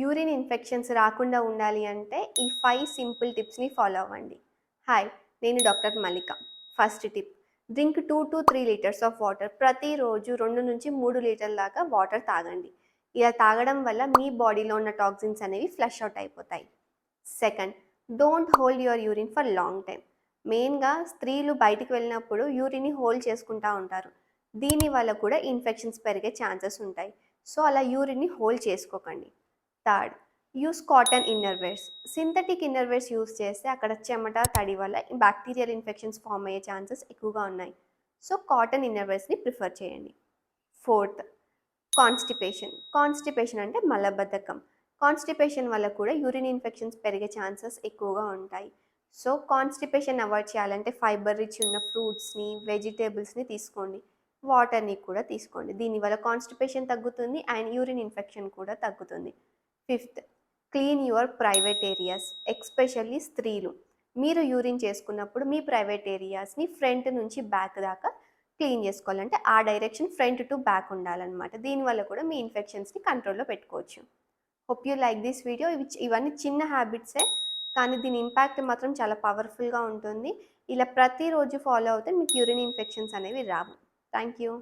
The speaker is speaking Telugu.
యూరిన్ ఇన్ఫెక్షన్స్ రాకుండా ఉండాలి అంటే ఈ ఫైవ్ సింపుల్ టిప్స్ని ఫాలో అవ్వండి. హాయ్ నేను doctor Mallika. First tip drink two to three litres of water ప్రతిరోజు రెండు నుంచి మూడు లీటర్ల దాకా వాటర్ తాగండి. ఇలా తాగడం వల్ల మీ బాడీలో ఉన్న టాక్సిన్స్ అనేవి ఫ్లష్ అవుట్ అయిపోతాయి. Second don't hold your urine for long time మెయిన్గా స్త్రీలు బయటికి వెళ్ళినప్పుడు యూరిన్ని హోల్డ్ చేసుకుంటూ ఉంటారు. దీని వల్ల కూడా ఇన్ఫెక్షన్స్ పెరిగే ఛాన్సెస్ ఉంటాయి. సో అలా యూరిన్ని హోల్డ్ చేసుకోకండి. Third use cotton innerwears synthetic innerwears use చేస్తే అక్కడ చెమట తడి వల్ల బ్యాక్టీరియల్ ఇన్ఫెక్షన్స్ ఫామ్ అయ్యే ఛాన్సెస్ ఎక్కువగా ఉన్నాయి. సో కాటన్ ఇన్నర్వేర్స్ని ప్రిఫర్ చేయండి. Fourth constipation. కాన్స్టిపేషన్ అంటే మలబద్ధకం. కాన్స్టిపేషన్ వల్ల కూడా యూరిన్ ఇన్ఫెక్షన్స్ పెరిగే ఛాన్సెస్ ఎక్కువగా ఉంటాయి. సో కాన్స్టిపేషన్ అవాయిడ్ చేయాలంటే ఫైబర్ రిచ్ ఉన్న ఫ్రూట్స్ని వెజిటేబుల్స్ని తీసుకోండి. వాటర్ని కూడా తీసుకోండి. దీనివల్ల కాన్స్టిపేషన్ తగ్గుతుంది అండ్ యూరిన్ ఇన్ఫెక్షన్ కూడా తగ్గుతుంది. Fifth clean your private areas especially స్త్రీలు. మీరు యూరిన్ చేసుకున్నప్పుడు మీ ప్రైవేట్ ఏరియాస్ని ఫ్రంట్ నుంచి బ్యాక్ దాకా క్లీన్ చేసుకోవాలంటే ఆ డైరెక్షన్ ఫ్రంట్ టు బ్యాక్ ఉండాలన్నమాట. దీనివల్ల కూడా మీ ఇన్ఫెక్షన్స్ని కంట్రోల్లో పెట్టుకోవచ్చు. Hope you like this video ఇవి ఇవన్నీ చిన్న హ్యాబిట్సే కానీ దీని ఇంపాక్ట్ మాత్రం చాలా పవర్ఫుల్గా ఉంటుంది. ఇలా ప్రతిరోజు ఫాలో అవుతే మీకు యూరిన్ ఇన్ఫెక్షన్స్ అనేవి రావు. Thank you